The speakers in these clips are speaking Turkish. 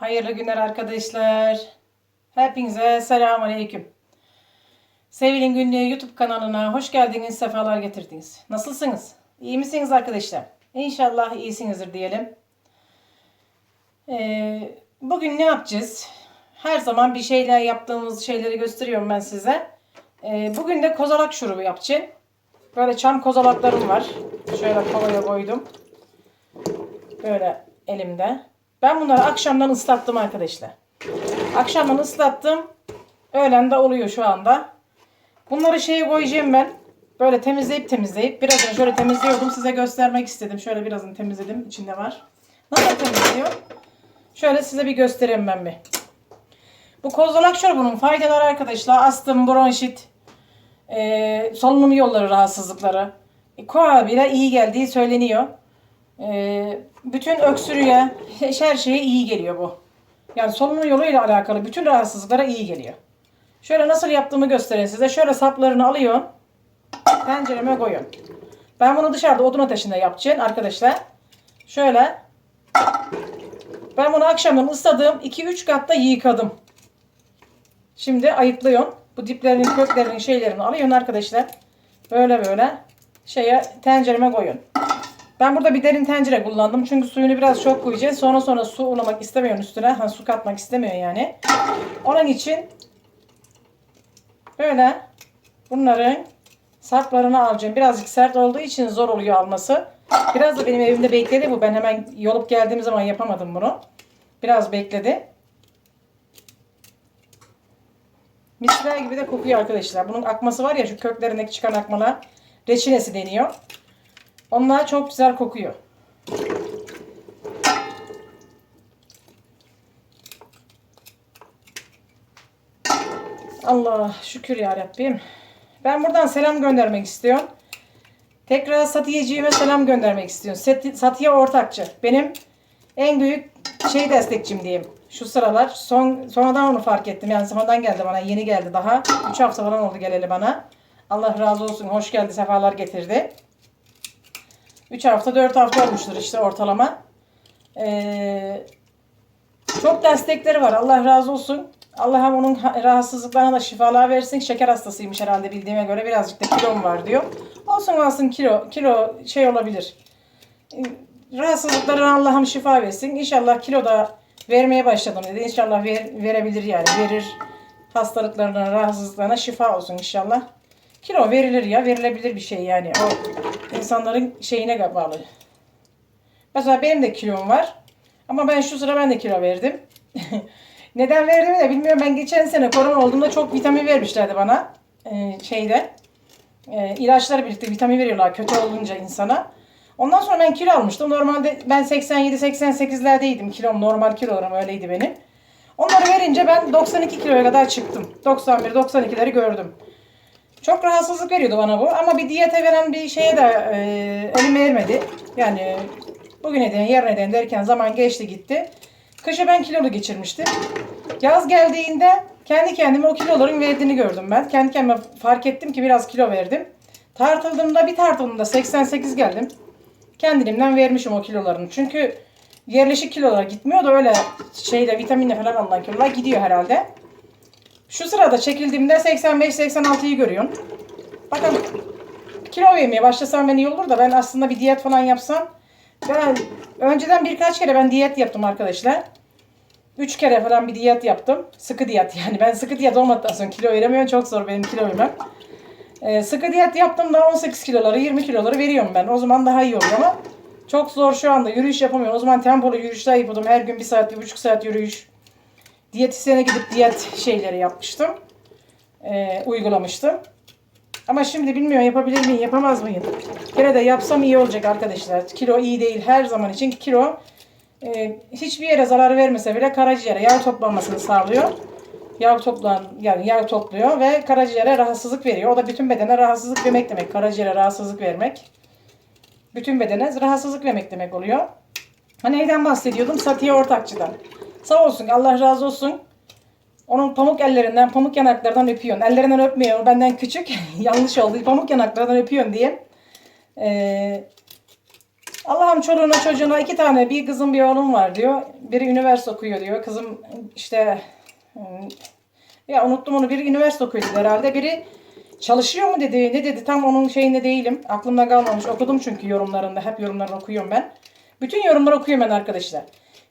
Hayırlı günler arkadaşlar. Hepinize selamun aleyküm. Sevil'in Günlüğü YouTube kanalına hoş geldiniz, sefalar getirdiniz. Nasılsınız? İyi misiniz arkadaşlar? İnşallah iyisinizdir diyelim. Ee, bugün ne yapacağız? Her zaman bir şeyler yaptığımız şeyleri gösteriyorum ben size. Ee, bugün de kozalak şurubu yapacağım. Böyle çam kozalaklarım var. Şöyle kovaya koydum. Böyle elimde. Ben bunları akşamdan ıslattım arkadaşlar. Akşamdan ıslattım. Öğlen de oluyor şu anda. Bunları şeye koyacağım ben. Böyle temizleyip temizleyip. Birazdan şöyle temizliyordum. Size göstermek istedim. Şöyle birazını temizledim. İçinde var. Nasıl temizliyor? Şöyle size bir göstereyim ben bir. Bu kozalak şurubunun faydaları arkadaşlar. Astım, bronşit, e, solunum yolları rahatsızlıkları. E, koa bile iyi geldiği söyleniyor. E, bütün öksürüğe, her şeye iyi geliyor bu. Yani solunum yoluyla alakalı bütün rahatsızlıklara iyi geliyor. Şöyle nasıl yaptığımı göstereyim size. Şöyle saplarını alıyorum. Tencereme koyuyorum. Ben bunu dışarıda odun ateşinde yapacağım arkadaşlar. Şöyle. Ben bunu akşamdan ısladığım 2-3 katta yıkadım. Şimdi ayıklıyorum. Bu diplerinin köklerinin şeylerini alıyorum arkadaşlar. Böyle böyle şeye tencereme koyun. Ben burada bir derin tencere kullandım. Çünkü suyunu biraz çok koyacağız. Sonra sonra su ulamak istemiyorum üstüne. Ha, su katmak istemiyor yani. Onun için böyle bunların saplarını alacağım. Birazcık sert olduğu için zor oluyor alması. Biraz da benim evimde bekledi bu. Ben hemen yolup geldiğim zaman yapamadım bunu. Biraz bekledi. Misler gibi de kokuyor arkadaşlar. Bunun akması var ya şu köklerindeki çıkan akmalar. Reçinesi deniyor. Onlar çok güzel kokuyor. Allah şükür ya Rabbim. Ben buradan selam göndermek istiyorum. Tekrar Satiyeciğime selam göndermek istiyorum. Sati- Satiye Ortakçı. Benim en büyük şey destekçim diyeyim. Şu sıralar. Son, sonradan onu fark ettim. Yani sonradan geldi bana. Yeni geldi daha. 3 hafta falan oldu geleli bana. Allah razı olsun. Hoş geldi. Sefalar getirdi. 3 hafta 4 hafta olmuştur işte ortalama. Ee, çok destekleri var. Allah razı olsun. Allah hem onun ha- rahatsızlıklarına da şifalar versin. Şeker hastasıymış herhalde bildiğime göre. Birazcık da kilom var diyor. Olsun olsun kilo. Kilo şey olabilir. Ee, Rahatsızlıklarına Allah'ım şifa versin. İnşallah kilo da vermeye başladım dedi. İnşallah ver, verebilir yani. Verir. Hastalıklarına, rahatsızlıklarına şifa olsun inşallah. Kilo verilir ya. Verilebilir bir şey yani. O insanların şeyine bağlı. Mesela benim de kilom var. Ama ben şu sıra ben de kilo verdim. Neden verdiğimi de bilmiyorum. Ben geçen sene korona olduğumda çok vitamin vermişlerdi bana. Ee, şeyde. E, ilaçlar birlikte vitamin veriyorlar kötü olunca insana. Ondan sonra ben kilo almıştım. Normalde ben 87-88'lerdeydim. Kilom normal kilolarım öyleydi benim. Onları verince ben 92 kiloya kadar çıktım. 91-92'leri gördüm. Çok rahatsızlık veriyordu bana bu. Ama bir diyete veren bir şeye de e, elim ermedi. Yani bugün eden, yarın eden derken zaman geçti gitti. Kışı ben kilolu geçirmiştim. Yaz geldiğinde kendi kendime o kiloların verdiğini gördüm ben. Kendi kendime fark ettim ki biraz kilo verdim. Tartıldığımda bir tartıldığımda 88 geldim. Kendiliğimden vermişim o kilolarını. Çünkü yerleşik kilolar gitmiyor da öyle şeyle vitaminle falan alınan kilolar gidiyor herhalde. Şu sırada çekildiğimde 85-86'yı görüyorum. Bakın kilo vermeye başlasam ben iyi olur da ben aslında bir diyet falan yapsam. Ben önceden birkaç kere ben diyet yaptım arkadaşlar. Üç kere falan bir diyet yaptım. Sıkı diyet yani. Ben sıkı diyet olmadıktan sonra kilo veremiyorum. Çok zor benim kilo vermem. Ee, sıkı diyet yaptım da 18 kiloları 20 kiloları veriyorum ben. O zaman daha iyi oluyor ama çok zor şu anda. Yürüyüş yapamıyorum. O zaman tempolu yürüyüşler yapıyordum. Her gün bir saat, bir buçuk saat yürüyüş. Diyetisyene gidip diyet şeyleri yapmıştım. Ee, uygulamıştım. Ama şimdi bilmiyorum yapabilir miyim, yapamaz mıyım? Gene de yapsam iyi olacak arkadaşlar. Kilo iyi değil her zaman için. Kilo e, hiçbir yere zarar vermese bile karaciğere yağ toplanmasını sağlıyor. Yağ toplan yani yağ topluyor ve karaciğere rahatsızlık veriyor. O da bütün bedene rahatsızlık vermek demek. Karaciğere rahatsızlık vermek. Bütün bedene rahatsızlık vermek demek oluyor. Ha neyden bahsediyordum? Satiye Ortakçı'dan. Sağ olsun Allah razı olsun. Onun pamuk ellerinden, pamuk yanaklarından öpüyorsun. Ellerinden öpmüyor, o benden küçük. Yanlış oldu. Pamuk yanaklarından öpüyorsun diye. Ee, Allah'ım çoluğuna çocuğuna iki tane bir kızım bir oğlum var diyor. biri üniversite okuyor diyor. Kızım işte ya unuttum onu. Biri üniversite okuyor herhalde. Biri çalışıyor mu dedi. Ne dedi tam onun şeyinde değilim. Aklımda kalmamış. Okudum çünkü yorumlarında. Hep yorumlarını okuyorum ben. Bütün yorumları okuyorum ben arkadaşlar.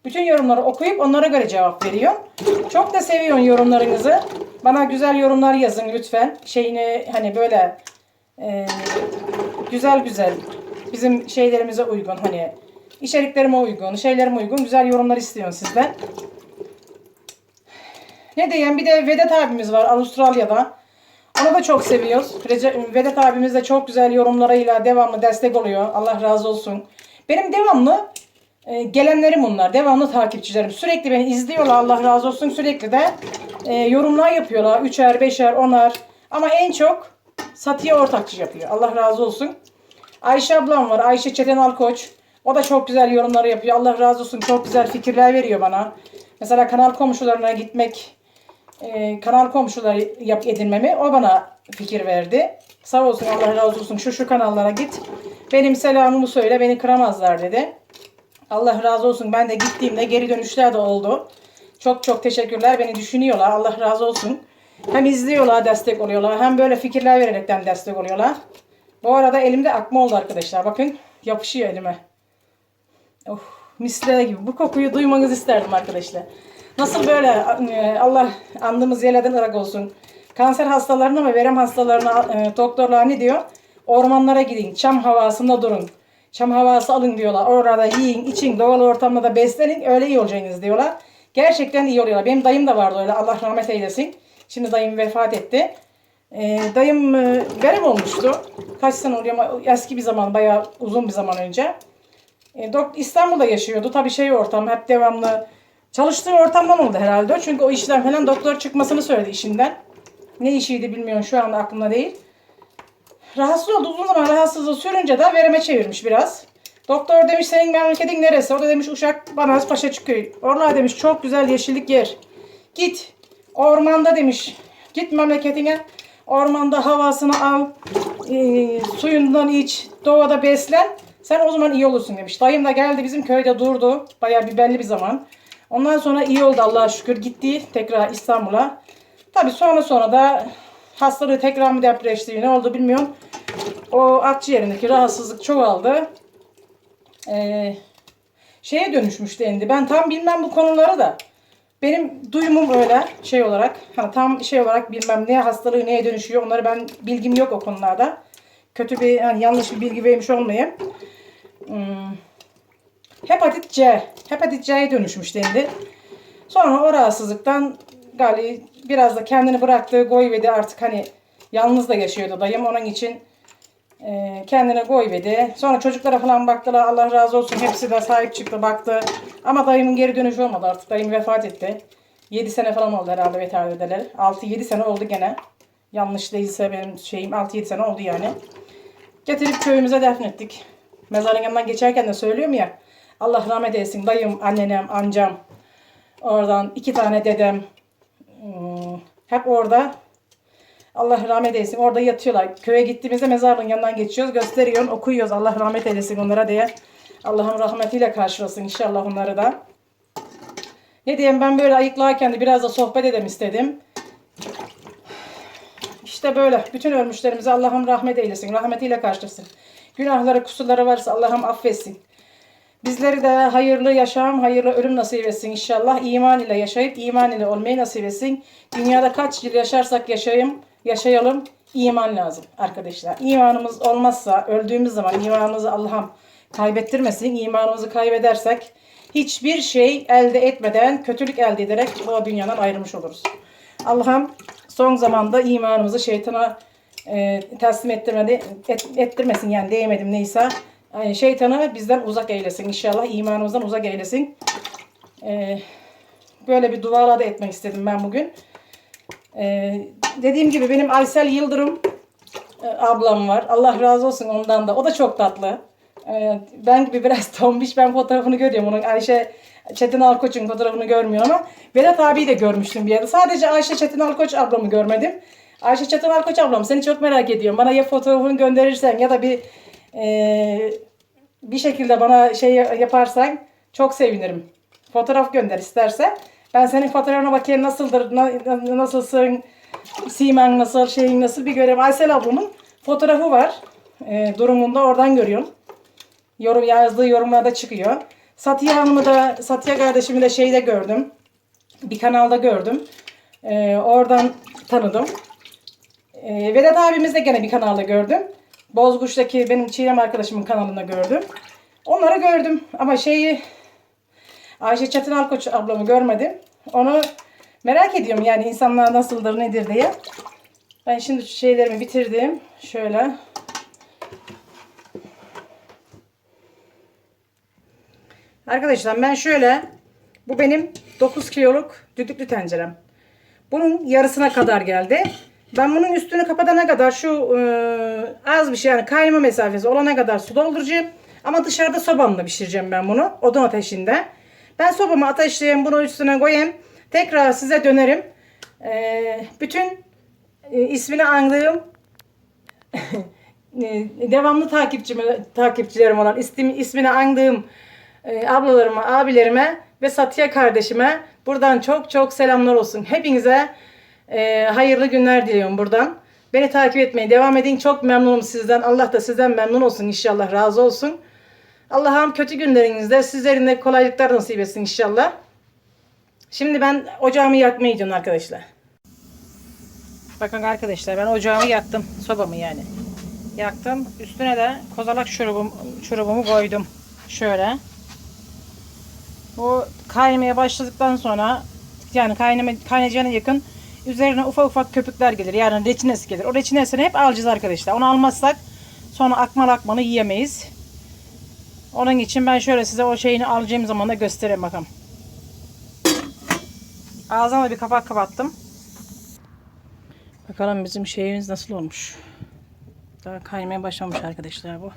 Bütün yorumları okuyup onlara göre cevap veriyorum. Çok da seviyorum yorumlarınızı. Bana güzel yorumlar yazın lütfen. Şeyini hani böyle e, güzel güzel bizim şeylerimize uygun hani içeriklerime uygun, şeylerime uygun güzel yorumlar istiyorum sizden. Ne diyeyim bir de Vedat abimiz var Avustralya'da. Onu da çok seviyoruz. Recep, Vedat abimiz de çok güzel yorumlarıyla devamlı destek oluyor. Allah razı olsun. Benim devamlı e, gelenlerim bunlar. Devamlı takipçilerim. Sürekli beni izliyorlar. Allah razı olsun. Sürekli de e, yorumlar yapıyorlar. Üçer, beşer, onar. Ama en çok Satıya ortakçı yapıyor. Allah razı olsun. Ayşe ablam var. Ayşe Çeten Alkoç. O da çok güzel yorumları yapıyor. Allah razı olsun. Çok güzel fikirler veriyor bana. Mesela kanal komşularına gitmek, e, kanal komşuları yap edinmemi o bana fikir verdi. Sağ olsun Allah razı olsun. Şu şu kanallara git. Benim selamımı söyle. Beni kıramazlar dedi. Allah razı olsun. Ben de gittiğimde geri dönüşler de oldu. Çok çok teşekkürler. Beni düşünüyorlar. Allah razı olsun. Hem izliyorlar, destek oluyorlar. Hem böyle fikirler vererekten destek oluyorlar. Bu arada elimde akma oldu arkadaşlar. Bakın yapışıyor elime. Oh, misler gibi. Bu kokuyu duymanızı isterdim arkadaşlar. Nasıl böyle e, Allah andığımız yerlerden ırak olsun. Kanser hastalarına ve verem hastalarına e, doktorlar ne diyor? Ormanlara gidin, çam havasında durun. Çam havası alın diyorlar. Orada yiyin, için, doğal ortamda da beslenin. Öyle iyi olacaksınız diyorlar. Gerçekten iyi oluyorlar. Benim dayım da vardı öyle. Allah rahmet eylesin. Şimdi dayım vefat etti. Ee, dayım e, verem olmuştu. Kaç sene oluyor ama eski bir zaman, bayağı uzun bir zaman önce. E, dok- İstanbul'da yaşıyordu. Tabii şey ortam hep devamlı çalıştığı ortamdan oldu herhalde. Çünkü o işten falan doktor çıkmasını söyledi işinden. Ne işiydi bilmiyorum şu anda aklımda değil. Rahatsız oldu. Uzun zaman rahatsızlığı sürünce de vereme çevirmiş biraz. Doktor demiş senin memleketin neresi? O da demiş Uşak Banaz Paşaçıköy. Oralar demiş çok güzel yeşillik yer. Git ormanda demiş. Git memleketine. Ormanda havasını al. e, suyundan iç. Doğada beslen. Sen o zaman iyi olursun demiş. Dayım da geldi bizim köyde durdu. Bayağı bir belli bir zaman. Ondan sonra iyi oldu Allah'a şükür. Gitti tekrar İstanbul'a. Tabii sonra sonra da hastalığı tekrar mı depreşti ne oldu bilmiyorum. O akciğerindeki rahatsızlık çoğaldı. Ee, şeye dönüşmüş dendi. Ben tam bilmem bu konuları da. Benim duyumum öyle şey olarak. Hani tam şey olarak bilmem ne hastalığı neye dönüşüyor. Onları ben bilgim yok o konularda. Kötü bir hani yanlış bir bilgi vermiş olmayayım. Hmm. Hepatit C. Hepatit C'ye dönüşmüş dendi. Sonra o rahatsızlıktan gali biraz da kendini bıraktı, koyvedi artık hani yalnız da yaşıyordu dayım onun için e, kendine koyvedi. Sonra çocuklara falan baktılar Allah razı olsun hepsi de sahip çıktı baktı. Ama dayımın geri dönüşü olmadı artık dayım vefat etti. 7 sene falan oldu herhalde vefat edeler. 6-7 sene oldu gene. Yanlış değilse benim şeyim 6-7 sene oldu yani. Getirip köyümüze defnettik. Mezarın yanından geçerken de söylüyorum ya. Allah rahmet eylesin dayım, annenem, amcam. Oradan iki tane dedem. Hmm, Hep orada. Allah rahmet eylesin. Orada yatıyorlar. Köye gittiğimizde mezarlığın yanından geçiyoruz. Gösteriyorsun, okuyoruz. Allah rahmet eylesin onlara diye. Allah'ın rahmetiyle karşılasın inşallah onları da. Ne diyeyim ben böyle ayıklarken de biraz da sohbet edem istedim. İşte böyle. Bütün ölmüşlerimize Allah'ım rahmet eylesin. Rahmetiyle karşılasın. Günahları, kusurları varsa Allah'ım affetsin. Bizleri de hayırlı yaşam, hayırlı ölüm nasip etsin inşallah. İman ile yaşayıp iman ile olmayı nasip etsin. Dünyada kaç yıl yaşarsak yaşayayım, yaşayalım. iman lazım arkadaşlar. İmanımız olmazsa öldüğümüz zaman imanımızı Allah'ım kaybettirmesin. İmanımızı kaybedersek hiçbir şey elde etmeden kötülük elde ederek bu dünyadan ayrılmış oluruz. Allah'ım son zamanda imanımızı şeytana e, teslim ettirmedi, et- ettirmesin yani değmedim neyse. Şeytanı bizden uzak eylesin inşallah. imanımızdan uzak eylesin. E, böyle bir dualar da etmek istedim ben bugün. E, dediğim gibi benim Aysel Yıldırım e, ablam var. Allah razı olsun ondan da. O da çok tatlı. E, ben gibi biraz tombiş. Ben fotoğrafını görüyorum. Onun Ayşe Çetin Alkoç'un fotoğrafını görmüyorum ama Vedat abiyi de görmüştüm bir yerde. Sadece Ayşe Çetin Alkoç ablamı görmedim. Ayşe Çetin Alkoç ablam seni çok merak ediyorum. Bana ya fotoğrafını gönderirsen ya da bir e, bir şekilde bana şey yaparsan çok sevinirim. Fotoğraf gönder isterse. Ben senin fotoğrafına bakayım nasıldır, na- na- nasılsın, simen nasıl, şeyin nasıl bir göreyim. Aysel ablamın fotoğrafı var. E, durumunda oradan görüyorum. Yorum yazdığı yorumlarda çıkıyor. Satya Hanım'ı da, Satya kardeşimi de şeyde gördüm. Bir kanalda gördüm. E, oradan tanıdım. E, Vedat abimiz de gene bir kanalda gördüm. Bozkuş'taki benim Çiğdem arkadaşımın kanalında gördüm. Onları gördüm ama şeyi Ayşe Çetin Alkoç ablamı görmedim. Onu merak ediyorum yani insanlar nasıldır nedir diye. Ben şimdi şeylerimi bitirdim. Şöyle. Arkadaşlar ben şöyle bu benim 9 kiloluk düdüklü tencerem. Bunun yarısına kadar geldi. Ben bunun üstünü kapatana kadar şu e, az bir şey yani kaynama mesafesi olana kadar su dolduracağım. Ama dışarıda sobamla pişireceğim ben bunu odun ateşinde. Ben sobamı ateşleyeyim bunu üstüne koyayım. Tekrar size dönerim. E, bütün e, ismini andığım e, devamlı takipçime, takipçilerim olan ismi, ismini andığım e, ablalarıma, abilerime ve Satya kardeşime buradan çok çok selamlar olsun. Hepinize e, hayırlı günler diliyorum buradan. Beni takip etmeye devam edin. Çok memnunum sizden. Allah da sizden memnun olsun inşallah. Razı olsun. Allah'ım kötü günlerinizde sizlerin de kolaylıklar nasip etsin inşallah. Şimdi ben ocağımı yakmaya gidiyorum arkadaşlar. Bakın arkadaşlar ben ocağımı yaktım. Sobamı yani. Yaktım. Üstüne de kozalak şurubum, şurubumu koydum. Şöyle. Bu kaynamaya başladıktan sonra yani kaynama, kaynayacağına yakın üzerine ufak ufak köpükler gelir. Yani reçinesi gelir. O reçinesini hep alacağız arkadaşlar. Onu almazsak sonra akmal akmanı yiyemeyiz. Onun için ben şöyle size o şeyini alacağım zaman da göstereyim bakalım. Ağzına bir kapak kapattım. Bakalım bizim şeyimiz nasıl olmuş. Daha kaynamaya başlamış arkadaşlar bu.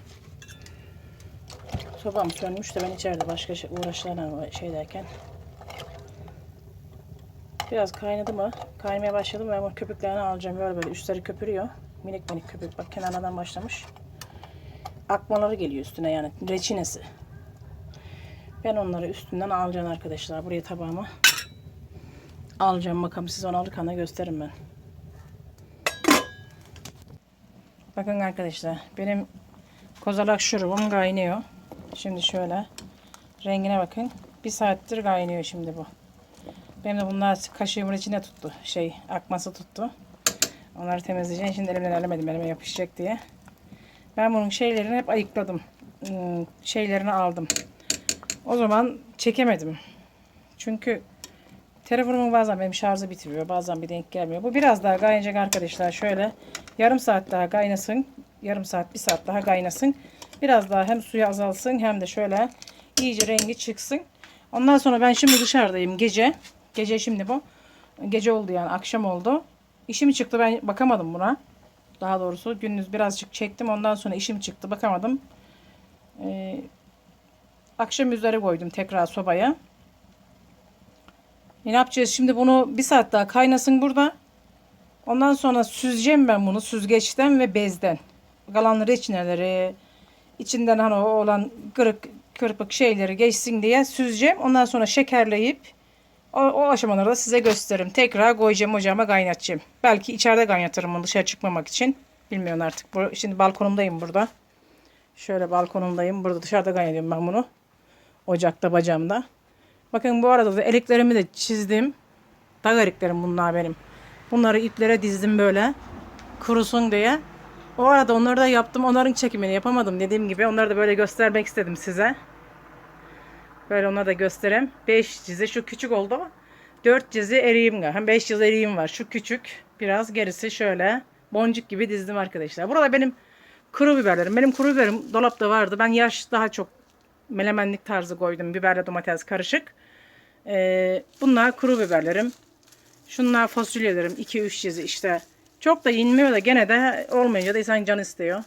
Sobam sönmüş de ben içeride başka şey, uğraşlarla şey derken. Biraz kaynadı mı? Kaynamaya başladı mı? Ben bu köpüklerini alacağım. Böyle böyle üstleri köpürüyor. Minik minik köpük. Bak kenarlardan başlamış. Akmaları geliyor üstüne yani. Reçinesi. Ben onları üstünden alacağım arkadaşlar. Buraya tabağıma alacağım. Bakalım siz onu alırken de gösteririm ben. Bakın arkadaşlar. Benim kozalak şurubum kaynıyor. Şimdi şöyle rengine bakın. Bir saattir kaynıyor şimdi bu. Benim de bunlar kaşığımın içine tuttu. Şey akması tuttu. Onları temizleyeceğim. Şimdi elimden elemedim elime yapışacak diye. Ben bunun şeylerini hep ayıkladım. Hmm, Şeylerini aldım. O zaman çekemedim. Çünkü telefonumun bazen benim şarjı bitiriyor. Bazen bir denk gelmiyor. Bu biraz daha kaynayacak arkadaşlar. Şöyle yarım saat daha kaynasın. Yarım saat, bir saat daha kaynasın. Biraz daha hem suyu azalsın hem de şöyle iyice rengi çıksın. Ondan sonra ben şimdi dışarıdayım gece. Gece şimdi bu. Gece oldu yani akşam oldu. İşim çıktı ben bakamadım buna. Daha doğrusu gündüz birazcık çektim. Ondan sonra işim çıktı bakamadım. Ee, akşam üzeri koydum tekrar sobaya. E ne yapacağız şimdi bunu bir saat daha kaynasın burada. Ondan sonra süzeceğim ben bunu süzgeçten ve bezden. Kalan reçineleri, içinden hani olan kırık kırpık şeyleri geçsin diye süzeceğim. Ondan sonra şekerleyip o, o aşamaları da size gösteririm. Tekrar koyacağım ocağıma kaynatacağım. Belki içeride kaynatırım bunu dışarı çıkmamak için. Bilmiyorum artık. Bu- Şimdi balkonumdayım burada. Şöyle balkonumdayım. Burada dışarıda kaynatıyorum ben bunu. Ocakta bacağımda. Bakın bu arada da eliklerimi de çizdim. Dag eriklerim bunlar benim. Bunları iplere dizdim böyle. Kurusun diye. O arada onları da yaptım. Onların çekimini yapamadım dediğim gibi. Onları da böyle göstermek istedim size. Böyle onları da göstereyim. 5 cizi şu küçük oldu ama 4 cizi eriğim var. Hem 5 cizi eriğim var. Şu küçük biraz gerisi şöyle boncuk gibi dizdim arkadaşlar. Burada benim kuru biberlerim. Benim kuru biberim dolapta vardı. Ben yaş daha çok melemenlik tarzı koydum. Biberle domates karışık. Ee, bunlar kuru biberlerim. Şunlar fasulyelerim. 2-3 cizi işte. Çok da inmiyor da gene de olmayınca da insan can istiyor.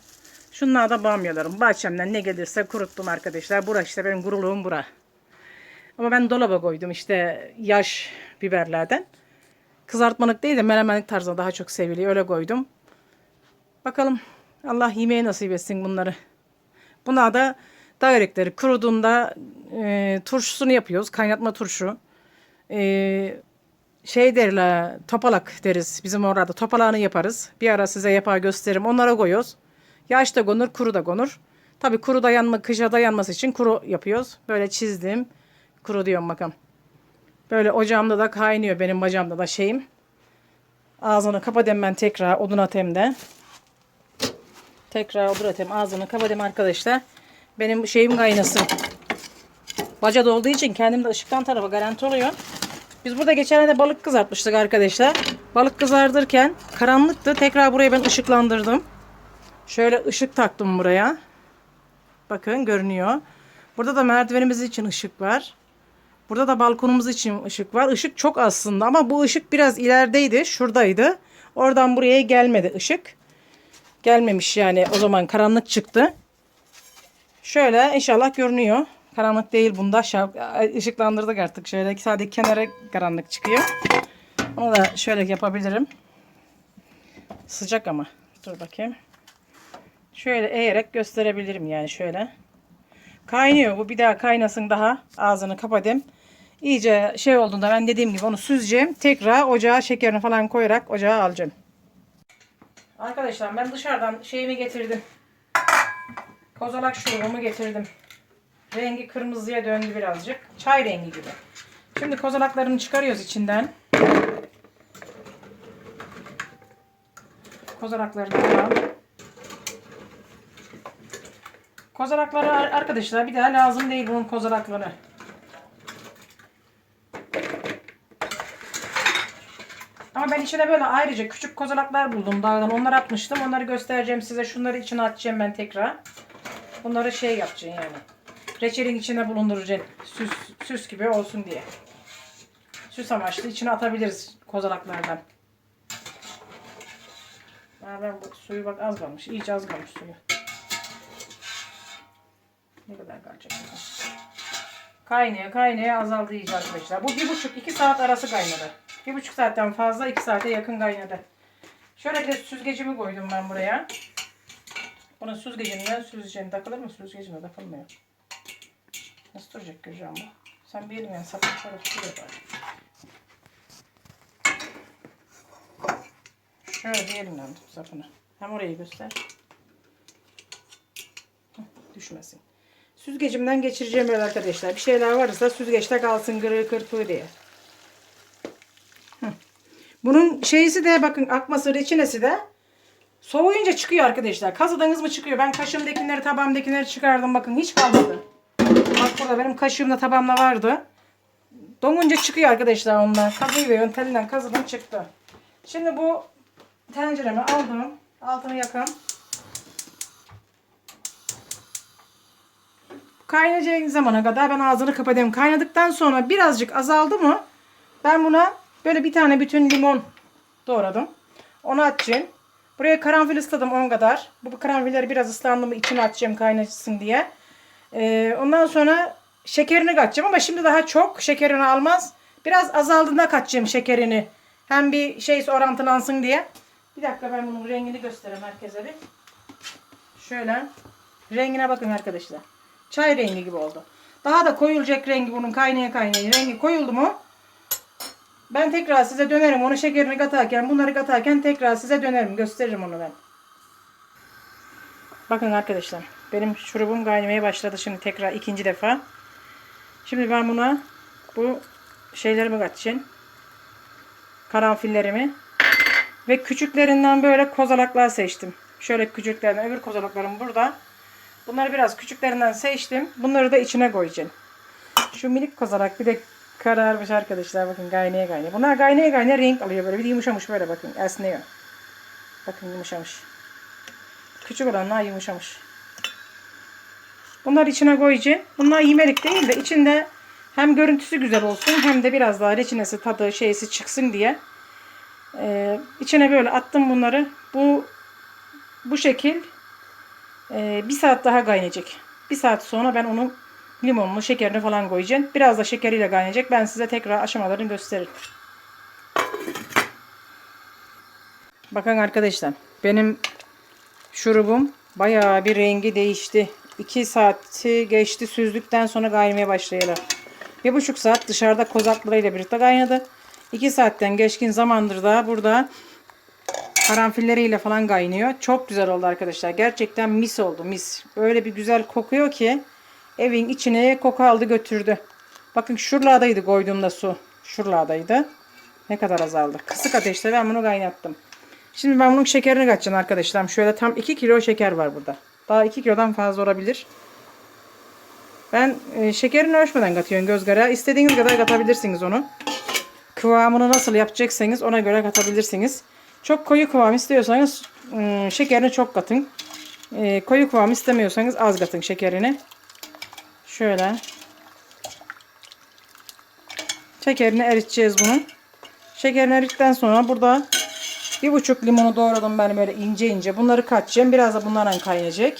Şunlar da bamyalarım. Bahçemden ne gelirse kuruttum arkadaşlar. Bura işte benim guruluğum bura. Ama ben dolaba koydum işte yaş biberlerden. Kızartmalık değil de menemenlik tarzında daha çok seviliyor. Öyle koydum. Bakalım Allah yemeği nasip etsin bunları. Buna da dağ erekleri kuruduğunda e, turşusunu yapıyoruz. Kaynatma turşu. E, şey derler topalak deriz. Bizim orada topalağını yaparız. Bir ara size yapar gösteririm. Onlara koyuyoruz. Yaş da konur, kuru da konur. Tabii kuru dayanma, kışa dayanması için kuru yapıyoruz. Böyle çizdim. Kuru diyorum bakın. Böyle ocağımda da kaynıyor benim bacağımda da şeyim. Ağzını kapadım ben tekrar odun atayım da. Tekrar odun atayım ağzını kapadım arkadaşlar. Benim şeyim kaynasın. Bacada olduğu için kendim de ışıktan tarafa garanti oluyor. Biz burada geçen de balık kızartmıştık arkadaşlar. Balık kızardırken karanlıktı. Tekrar burayı ben ışıklandırdım. Şöyle ışık taktım buraya. Bakın görünüyor. Burada da merdivenimiz için ışık var. Burada da balkonumuz için ışık var. Işık çok aslında ama bu ışık biraz ilerideydi. Şuradaydı. Oradan buraya gelmedi ışık. Gelmemiş yani o zaman karanlık çıktı. Şöyle inşallah görünüyor. Karanlık değil bunda. Işıklandırdık artık. Şöyle sadece kenara karanlık çıkıyor. Onu da şöyle yapabilirim. Sıcak ama. Dur bakayım. Şöyle eğerek gösterebilirim yani şöyle. Kaynıyor bu bir daha kaynasın daha ağzını kapatayım. İyice şey olduğunda ben dediğim gibi onu süzeceğim. Tekrar ocağa şekerini falan koyarak ocağa alacağım. Arkadaşlar ben dışarıdan şeyimi getirdim. Kozalak şurubumu getirdim. Rengi kırmızıya döndü birazcık. Çay rengi gibi. Şimdi kozalaklarını çıkarıyoruz içinden. Kozalaklarını alalım. Kozalakları ar- arkadaşlar bir daha lazım değil bunun kozalakları. Ama ben içine böyle ayrıca küçük kozalaklar buldum dağdan. Onları atmıştım. Onları göstereceğim size. Şunları içine atacağım ben tekrar. Bunları şey yapacağım yani. Reçelin içine bulunduracaksın. Süs, süs gibi olsun diye. Süs amaçlı içine atabiliriz kozalaklardan. Ben bu suyu bak az kalmış. İyice az kalmış suyu. Ne kadar kalacak? Kaynaya kaynaya azaldı iyice arkadaşlar. Bu bir buçuk iki saat arası kaynadı. Bir buçuk saatten fazla iki saate yakın kaynadı. Şöyle bir de süzgecimi koydum ben buraya. Bunun süzgecinden süzeceğim. Takılır mı süzgecine? Takılmıyor. Nasıl duracak göreceğim bu? Sen bir sapını şöyle tutuyor bari. Şöyle bir elimden tut sapını. Hem orayı göster. Düşmesin. Süzgecimden geçireceğim böyle arkadaşlar. Bir şeyler varsa süzgeçte kalsın gırı kırpığı diye. Bunun şeysi de bakın akması reçinesi de soğuyunca çıkıyor arkadaşlar. Kazıdığınız mı çıkıyor? Ben kaşımdakileri tabağımdakileri çıkardım. Bakın hiç kalmadı. Bak burada benim kaşığımda tabağımda vardı. Donunca çıkıyor arkadaşlar onlar. Kazıyı ve telinden kazıdım çıktı. Şimdi bu tenceremi aldım. Altını yakın. Kaynayacak zamana kadar ben ağzını kapatayım. Kaynadıktan sonra birazcık azaldı mı ben buna böyle bir tane bütün limon doğradım. Onu atacağım. Buraya karanfil ısladım 10 kadar. Bu karanfilleri biraz ıslandı mı içine atacağım kaynasın diye. Ee, ondan sonra şekerini katacağım ama şimdi daha çok şekerini almaz. Biraz azaldığında katacağım şekerini. Hem bir şey orantılansın diye. Bir dakika ben bunun rengini göstereyim herkese bir. Şöyle. Rengine bakın arkadaşlar. Çay rengi gibi oldu. Daha da koyulacak rengi bunun kaynaya kaynaya rengi koyuldu mu? Ben tekrar size dönerim. Onu şekerini katarken, bunları katarken tekrar size dönerim. Gösteririm onu ben. Bakın arkadaşlar. Benim şurubum kaynamaya başladı şimdi tekrar ikinci defa. Şimdi ben buna bu şeylerimi katacağım. Karanfillerimi. Ve küçüklerinden böyle kozalaklar seçtim. Şöyle küçüklerinden öbür kozalaklarım burada. Bunları biraz küçüklerinden seçtim. Bunları da içine koyacağım. Şu minik kozalak bir de kararmış arkadaşlar. Bakın kaynaya kaynaya. Bunlar kaynaya kaynaya renk alıyor böyle. Bir yumuşamış böyle bakın. Esniyor. Bakın yumuşamış. Küçük olanlar yumuşamış. Bunları içine koyacağım. Bunlar yemelik değil de içinde hem görüntüsü güzel olsun hem de biraz daha reçinesi tadı şeysi çıksın diye. Ee, içine böyle attım bunları. Bu bu şekil ee, bir saat daha kaynayacak. Bir saat sonra ben onu limonlu şekerini falan koyacağım. Biraz da şekeriyle kaynayacak. Ben size tekrar aşamalarını gösteririm. Bakın arkadaşlar benim şurubum bayağı bir rengi değişti. 2 saati geçti süzdükten sonra kaynamaya başlayalı. Bir buçuk saat dışarıda kozaklarıyla birlikte kaynadı. 2 saatten geçkin zamandır da burada karanfilleriyle falan kaynıyor. Çok güzel oldu arkadaşlar. Gerçekten mis oldu mis. Öyle bir güzel kokuyor ki evin içine koku aldı götürdü. Bakın şuralardaydı koyduğumda su. Şuralardaydı. Ne kadar azaldı. Kısık ateşte ben bunu kaynattım. Şimdi ben bunun şekerini katacağım arkadaşlar. Şöyle tam 2 kilo şeker var burada. Daha 2 kilodan fazla olabilir. Ben e, şekerini ölçmeden katıyorum gözgara. İstediğiniz kadar katabilirsiniz onu. Kıvamını nasıl yapacaksanız ona göre katabilirsiniz. Çok koyu kıvam istiyorsanız ım, şekerini çok katın. E, koyu kıvam istemiyorsanız az katın şekerini. Şöyle. Şekerini eriteceğiz bunun. Şekerini erittikten sonra burada bir buçuk limonu doğradım ben böyle ince ince. Bunları katacağım. Biraz da bunlarla kaynayacak.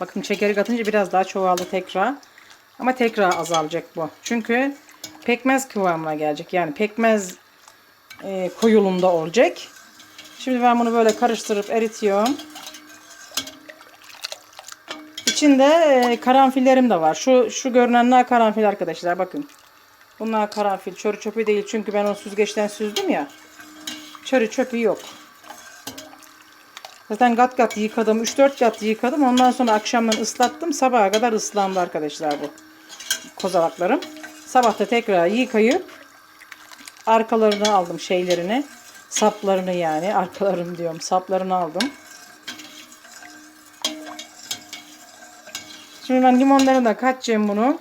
Bakın şekeri katınca biraz daha çoğaldı tekrar. Ama tekrar azalacak bu. Çünkü pekmez kıvamına gelecek. Yani pekmez e, koyulunda olacak. Şimdi ben bunu böyle karıştırıp eritiyorum. İçinde e, karanfillerim de var. Şu şu görünenler karanfil arkadaşlar bakın. Bunlar karanfil. Çörü çöpü değil. Çünkü ben o süzgeçten süzdüm ya. Çörü çöpü yok. Zaten kat kat yıkadım. 3-4 kat yıkadım. Ondan sonra akşamdan ıslattım. Sabaha kadar ıslandı arkadaşlar bu kozalaklarım. Sabah da tekrar yıkayıp arkalarını aldım şeylerini. Saplarını yani. Arkalarını diyorum. Saplarını aldım. Şimdi ben limonlarını da katacağım bunu.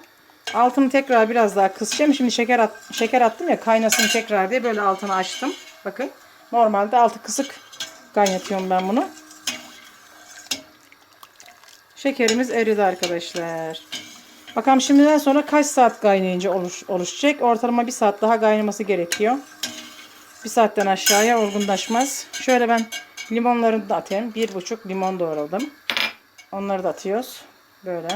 Altını tekrar biraz daha kısacağım. Şimdi şeker at, şeker attım ya kaynasın tekrar diye böyle altını açtım. Bakın. Normalde altı kısık kaynatıyorum ben bunu. Şekerimiz eridi arkadaşlar. Bakalım şimdiden sonra kaç saat kaynayınca oluş, oluşacak. Ortalama bir saat daha kaynaması gerekiyor. Bir saatten aşağıya olgunlaşmaz. Şöyle ben limonlarını da atayım. Bir buçuk limon doğradım. Onları da atıyoruz. Böyle.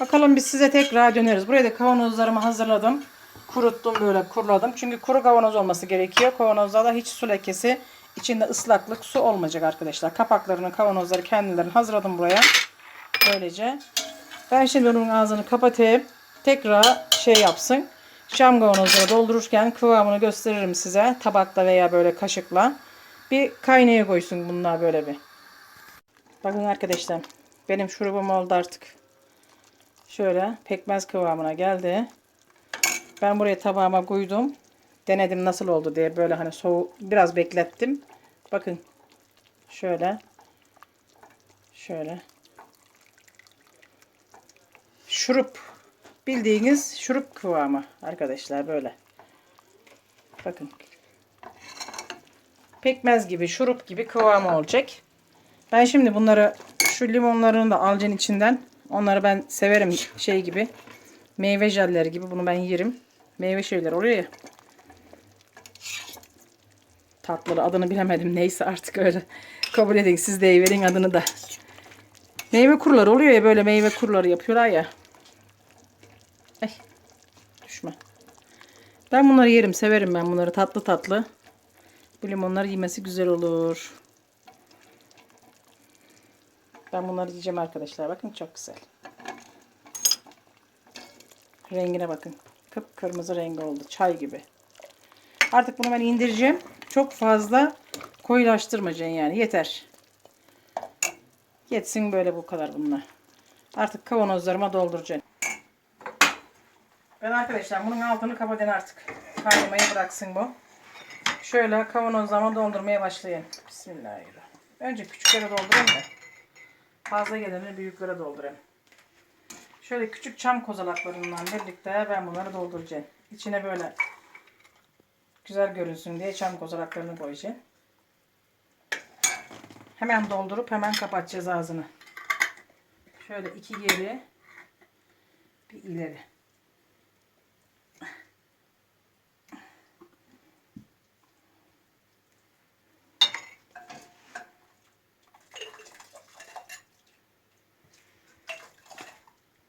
Bakalım biz size tekrar döneriz. Buraya da kavanozlarımı hazırladım. Kuruttum böyle kuruladım. Çünkü kuru kavanoz olması gerekiyor. Kavanozda da hiç su lekesi içinde ıslaklık su olmayacak arkadaşlar. Kapaklarını kavanozları kendilerini hazırladım buraya. Böylece. Ben şimdi onun ağzını kapatayım. Tekrar şey yapsın. Şam kavanozları doldururken kıvamını gösteririm size. Tabakla veya böyle kaşıkla. Bir kaynaya koysun bunlar böyle bir. Bakın arkadaşlar. Benim şurubum oldu artık. Şöyle pekmez kıvamına geldi. Ben buraya tabağıma koydum. Denedim nasıl oldu diye böyle hani soğuk biraz beklettim. Bakın. Şöyle. Şöyle. Şurup. Bildiğiniz şurup kıvamı arkadaşlar böyle. Bakın. Pekmez gibi, şurup gibi kıvamı olacak. Ben şimdi bunları şu limonlarını da alacağım içinden. Onları ben severim şey gibi. Meyve jelleri gibi bunu ben yerim. Meyve şeyler oluyor ya. Tatları adını bilemedim. Neyse artık öyle. Kabul edin. Siz de verin adını da. Meyve kurları oluyor ya böyle meyve kurları yapıyorlar ya. Ay. Düşme. Ben bunları yerim. Severim ben bunları. Tatlı tatlı. Bu limonları yemesi güzel olur. Ben bunları yiyeceğim arkadaşlar. Bakın çok güzel. Rengine bakın. Kıpkırmızı rengi oldu. Çay gibi. Artık bunu ben indireceğim. Çok fazla koyulaştırmayacaksın yani. Yeter. Yetsin böyle bu kadar bunlar. Artık kavanozlarıma dolduracağım. Ben arkadaşlar bunun altını kapatın artık. Kaynamayı bıraksın bu. Şöyle kavanozlarıma doldurmaya başlayayım. Bismillahirrahmanirrahim. Önce küçüklere doldurayım da. Fazla geleni büyüklere doldurayım. Şöyle küçük çam kozalaklarından birlikte ben bunları dolduracağım. İçine böyle güzel görünsün diye çam kozalaklarını koyacağım. Hemen doldurup hemen kapatacağız ağzını. Şöyle iki geri bir ileri.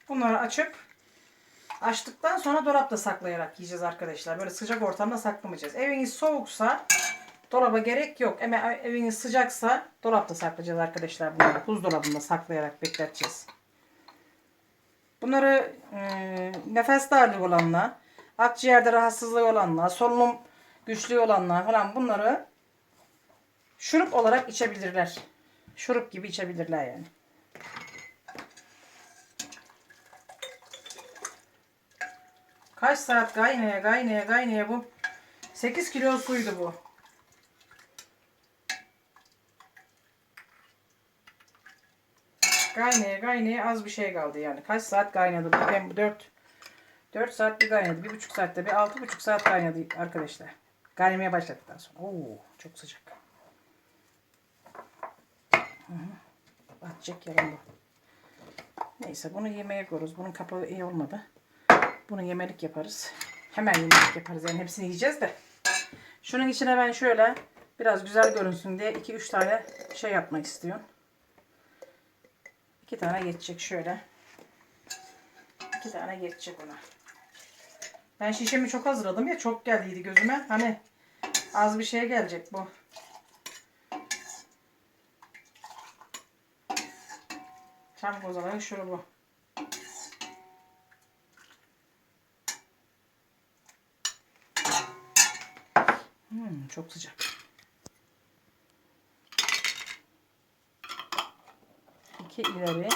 Bunları açıp açtıktan sonra dolapta saklayarak yiyeceğiz arkadaşlar. Böyle sıcak ortamda saklamayacağız. Eviniz soğuksa Dolaba gerek yok. Ama eviniz sıcaksa dolapta saklayacağız arkadaşlar bunları. Buzdolabında saklayarak bekleteceğiz. Bunları e, nefes darlığı olanlar, akciğerde rahatsızlığı olanlar, solunum güçlüğü olanlar falan bunları şurup olarak içebilirler. Şurup gibi içebilirler yani. Kaç saat kaynaya kaynaya kaynaya bu. 8 kilo suydu bu. Kaynaya kaynaya az bir şey kaldı yani. Kaç saat kaynadı? bu? Ben bu 4 4 saat bir kaynadı. Bir buçuk saatte bir altı buçuk saat kaynadı arkadaşlar. Kaynamaya başladıktan sonra. Oo çok sıcak. Hı hı. Bu. Neyse bunu yemeğe koyarız. Bunun kapağı iyi olmadı. Bunu yemelik yaparız. Hemen yemelik yaparız. Yani hepsini yiyeceğiz de. Şunun içine ben şöyle biraz güzel görünsün diye 2-3 tane şey yapmak istiyorum. 2 tane geçecek şöyle. 2 tane geçecek ona. Ben şişemi çok hazırladım ya çok geldiydi gözüme. Hani az bir şey gelecek bu. Çam kozalağı şurubu. Hmm, çok sıcak. İki ileri.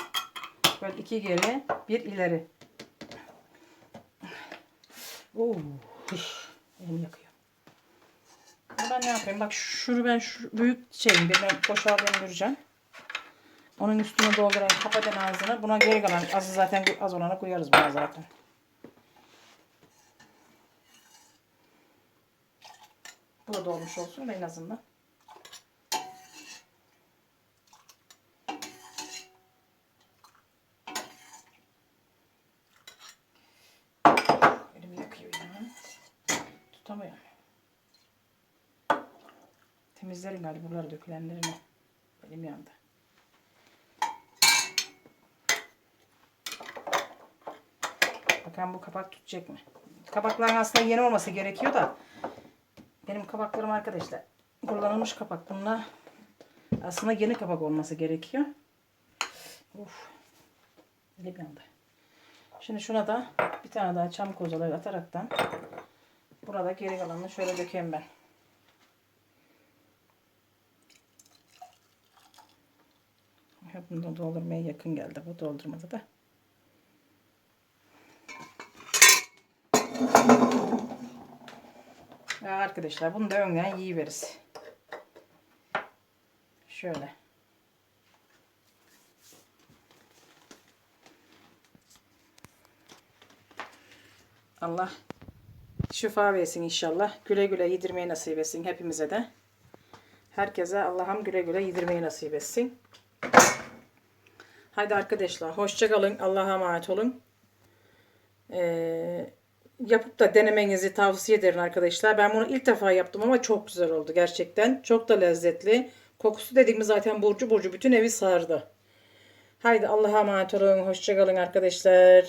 Böyle iki geri. Bir ileri. Oo, elim yakıyor. Ben ne yapayım? Bak şunu ben şu büyük şeyim. Ben boşaldığını göreceğim. Onun üstüne doldurayım. Kapatın ağzını. Buna geri kalan azı zaten az olana koyarız buna zaten. Bu da dolmuş olsun da en azından. Elimi yakıyor ya. Tutamıyorum. Temizlerim galiba buraları dökülenlerini. Benim yanında. Bakalım bu kapak tutacak mı? Kapakların aslında yeni olması gerekiyor da benim kapaklarım arkadaşlar kullanılmış kapak. Bunlar aslında yeni kapak olması gerekiyor. Uf. Elim yandı. Şimdi şuna da bir tane daha çam kozalağı ataraktan burada geri kalanını şöyle dökeyim ben. Bunu doldurmaya yakın geldi. Bu doldurmadı da. Ya arkadaşlar bunu da önden yiyiveriz. Şöyle. Allah şifa versin inşallah. Güle güle yedirmeyi nasip etsin hepimize de. Herkese Allah'ım güle güle yedirmeyi nasip etsin. Haydi arkadaşlar hoşça kalın. Allah'a emanet olun. Ee, yapıp da denemenizi tavsiye ederim arkadaşlar. Ben bunu ilk defa yaptım ama çok güzel oldu gerçekten. Çok da lezzetli. Kokusu dediğimiz zaten burcu burcu bütün evi sardı. Haydi Allah'a emanet olun. Hoşça kalın arkadaşlar.